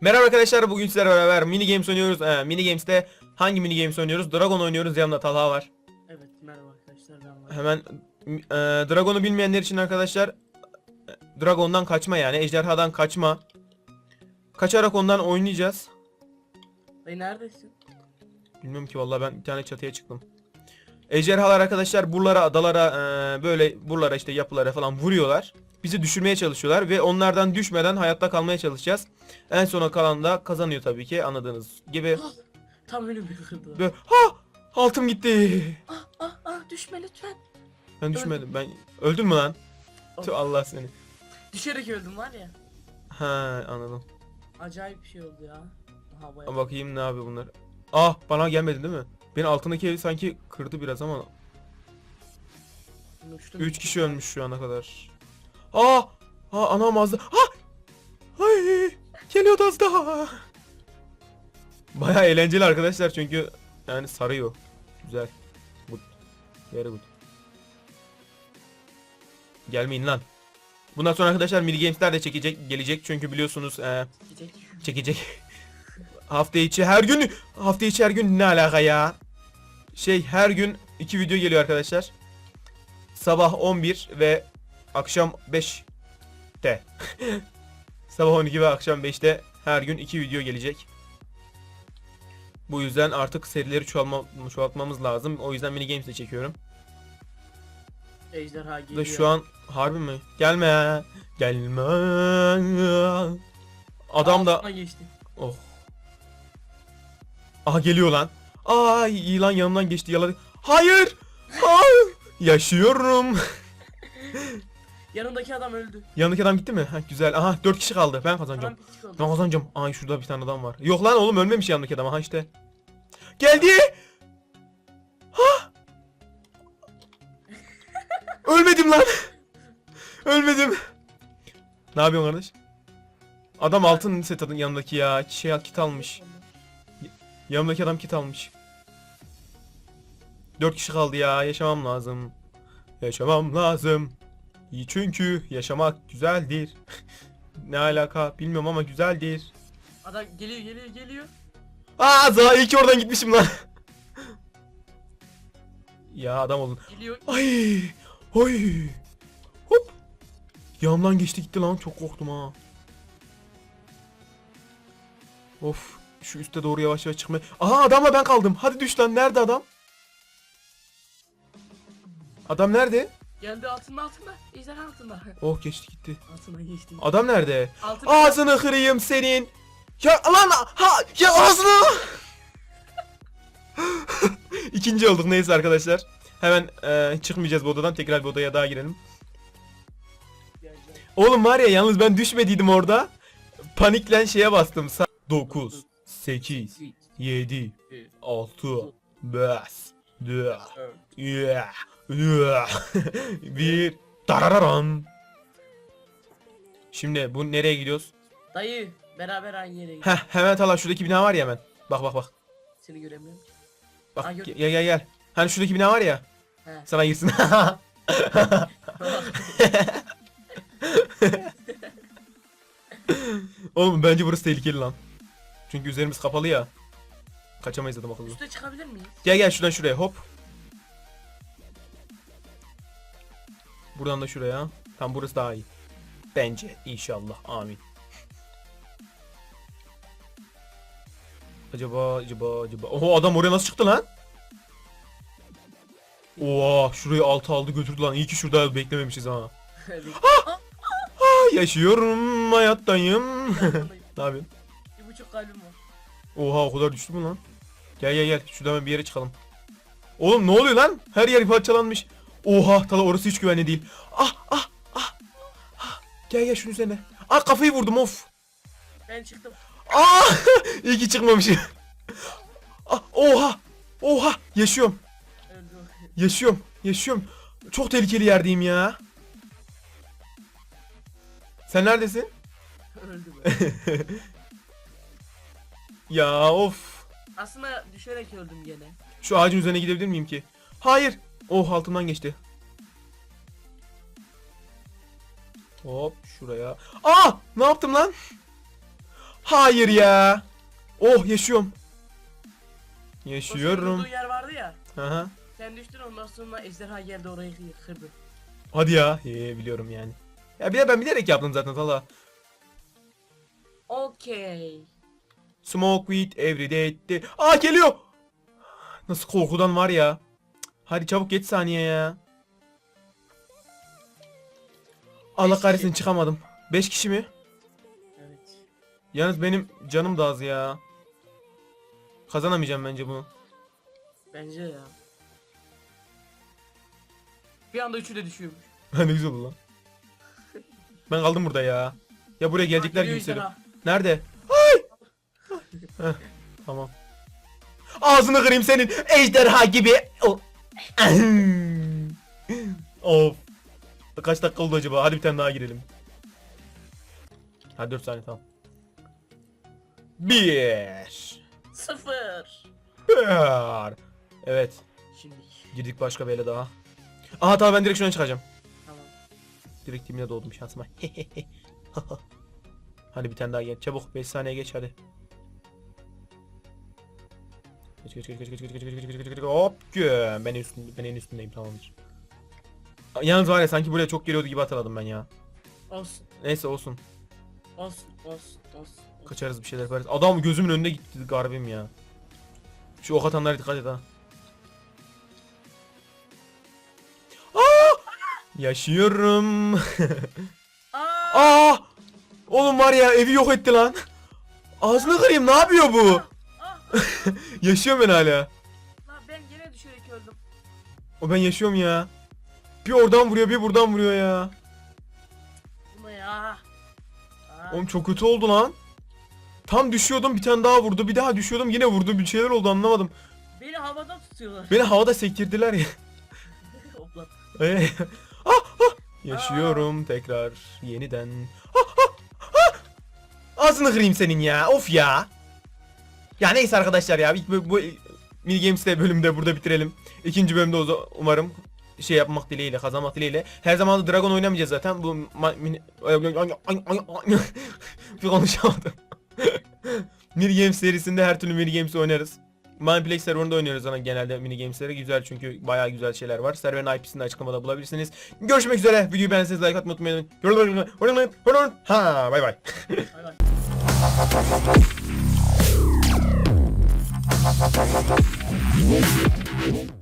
Merhaba arkadaşlar bugün sizlerle beraber mini games oynuyoruz. Ee, mini games'te hangi mini games oynuyoruz? Dragon oynuyoruz. Yanımda Talha var. Evet merhaba arkadaşlar ben var. Hemen e, Dragon'u bilmeyenler için arkadaşlar e, Dragon'dan kaçma yani ejderhadan kaçma. Kaçarak ondan oynayacağız. Dayı neredesin? Bilmiyorum ki vallahi ben bir tane çatıya çıktım. Ejderhalar arkadaşlar buralara, adalara, e, böyle buralara işte yapılara falan vuruyorlar. Bizi düşürmeye çalışıyorlar ve onlardan düşmeden hayatta kalmaya çalışacağız. En sona kalan da kazanıyor tabii ki anladığınız gibi. Tam önümü kırdı. Böyle ha altım gitti. Ah ah ah düşme lütfen. Ben düşmedim. Ben öldün mü lan? Of. Tüh Allah seni. Düşerek öldüm var ya. Ha anladım. Acayip bir şey oldu ya. Havaya. Bakayım ne yapıyor bunlar. Ah bana gelmedin değil mi? Beni altındaki evi sanki kırdı biraz ama Uçtum. 3 kişi ölmüş şu ana kadar. Aa! Aa anam az da. Ah! Ay! Geliyordu az daha. Baya eğlenceli arkadaşlar çünkü yani sarıyor. Güzel. Good. Very good. Gelmeyin lan. Bundan sonra arkadaşlar mini games'ler de çekecek gelecek çünkü biliyorsunuz e, çekecek. hafta içi her gün hafta içi her gün ne alaka ya? Şey her gün iki video geliyor arkadaşlar. Sabah 11 ve akşam 5'te. Sabah 12 ve akşam 5'te her gün iki video gelecek. Bu yüzden artık serileri çoğalma, çoğaltmamız lazım. O yüzden mini games de çekiyorum. Ejderha Da geliyor. şu an harbi mi? Gelme. Gelme. Adam da Altına geçti. Oh. Aha geliyor lan. Ay iyi lan yanımdan geçti yaladı. Hayır. Ay. Yaşıyorum. Yanındaki adam öldü. Yanındaki adam gitti mi? Ha, güzel. Aha 4 kişi kaldı. Ben kazanacağım. Adam pislik oldu. Ben kazanacağım. Ay şurada bir tane adam var. Yok lan oğlum ölmemiş yanındaki adam. Aha işte. Geldi. Ha. Ölmedim lan. Ölmedim. Ne yapıyorsun kardeş? Adam altın set adın yanındaki ya. Şey kit almış. Yanımdaki adam kit almış. 4 kişi kaldı ya. Yaşamam lazım. Yaşamam lazım. Çünkü yaşamak güzeldir. ne alaka bilmiyorum ama güzeldir. Adam geliyor geliyor geliyor. Aa za iyi ki oradan gitmişim lan. ya adam olun. Geliyor. Ay. Oy. Hop. Yanımdan geçti gitti lan çok korktum ha. Of. Şu üste doğru yavaş yavaş çıkmaya. Aha adamla ben kaldım. Hadi düş lan. Nerede adam? Adam nerede? Geldi altında altında. Ejderha altında. Oh geçti gitti. Altına geçti. Adam nerede? Altına. Ağzını kırayım senin. Ya lan ha ya ağzını. İkinci olduk neyse arkadaşlar. Hemen e, çıkmayacağız bu odadan tekrar bir odaya daha girelim. Oğlum var ya yalnız ben düşmediydim orada. Paniklen şeye bastım. 9 8 7 6 5 4 1 Darararan. Şimdi bu nereye gidiyoruz? Dayı beraber aynı yere gidiyor. Heh hemen Talha şuradaki bina var ya hemen. Bak bak bak. Seni göremiyorum. Bak Aa, gördüm. gel gel gel. Hani şuradaki bina var ya. He. Sana girsin. Oğlum bence burası tehlikeli lan. Çünkü üzerimiz kapalı ya. Kaçamayız adam akıllı. Üste çıkabilir miyiz? Gel gel şuradan şuraya hop. Buradan da şuraya. Tam burası daha iyi. Bence inşallah amin. Acaba acaba acaba. Oho adam oraya nasıl çıktı lan? Oha şurayı altı aldı götürdü lan. İyi ki şurada beklememişiz ha. Ah, yaşıyorum hayattayım. ne yapıyorsun? Bir buçuk kalbim var. Oha o kadar düştü mü lan? Gel gel gel şuradan hemen bir yere çıkalım. Oğlum ne oluyor lan? Her yer parçalanmış. Oha tala orası hiç güvenli değil. Ah ah ah. ah. Gel gel şunun üzerine. Ah kafayı vurdum of. Ben çıktım. Ah iyi ki çıkmamışım. Ah oha. Oha yaşıyorum. Yaşıyorum. Yaşıyorum. Çok tehlikeli yerdeyim ya. Sen neredesin? Öldü be. Ya of. Aslında düşerek öldüm gene. Şu ağacın üzerine gidebilir miyim ki? Hayır. Oh altından geçti. Hop şuraya. Aa! Ne yaptım lan? Hayır ya. Oh yaşıyorum. O senin Yaşıyorum. durduğun yer vardı ya. Aha. Sen düştün ondan sonra ejderha geldi orayı kı- kırdı. Hadi ya. Ee, biliyorum yani. Ya bir de ben bilerek yaptım zaten Talha. Okey. Smoke weed every day. Aa geliyor. Nasıl korkudan var ya. Hadi çabuk geç saniye ya. Allah kahretsin çıkamadım. 5 kişi mi? Evet. Yalnız benim canım da az ya. Kazanamayacağım bence bunu. Bence ya. Bir anda üçü de düşüyormuş. ne güzel oldu lan. Ben kaldım burada ya. Ya buraya gelecekler gibi hissediyorum. Nerede? Tamam. Ağzını kırayım senin ejderha gibi. O- of. Kaç dakika oldu acaba? Hadi bir tane daha girelim. Hadi 4 saniye tamam. Bir. Sıfır. Bir. Evet. Şimdi. Girdik başka bir ele daha. Aha tamam ben direkt şuna çıkacağım. Tamam. Direkt dibine doğdum şansıma. hadi bir tane daha gel. Çabuk 5 saniye geç hadi. Geç geç geç geç geç geç geç geç geç geç geç hop güm. Ben en üstünde ben en üstündeyim tamamdır. Yalnız var ya sanki buraya çok geliyordu gibi hatırladım ben ya. Olsun. Neyse olsun. Olsun. Olsun. Olsun. Kaçarız bir şeyler yaparız. Adam gözümün önünde gitti garbim ya. Şu ok atanlara dikkat et ha. Aa! Yaşıyorum. Aa! Aa! Oğlum var ya evi yok etti lan. Ağzını kırayım ne yapıyor bu? Yaşıyorum ben hala. Lan ben gene düşerek öldüm. O ben yaşıyorum ya. Bir oradan vuruyor bir buradan vuruyor ya. Buna ya. Aa. Oğlum çok kötü oldu lan. Tam düşüyordum bir tane daha vurdu bir daha düşüyordum yine vurdu bir şeyler oldu anlamadım. Beni havada tutuyorlar. Beni havada sektirdiler ya. Hopla. Ee, ah, ah. Yaşıyorum tekrar yeniden. Ah, ah, ah. Ağzını kırayım senin ya. Of ya. Ya neyse arkadaşlar ya. ilk Bu, bu mini games de bölümde burada bitirelim. İkinci bölümde o umarım şey yapmak dileğiyle, kazanmak dileğiyle. Her zaman da Dragon oynamayacağız zaten. Bu mini... bir konuşamadım. mini games serisinde her türlü mini games oynarız. Mineplex serverında oynuyoruz ama genelde mini gamesleri güzel çünkü bayağı güzel şeyler var. Serverin IP'sini açıklamada bulabilirsiniz. Görüşmek üzere. Videoyu beğendiyseniz like atmayı unutmayın. Ha. Bay bay. Thank you.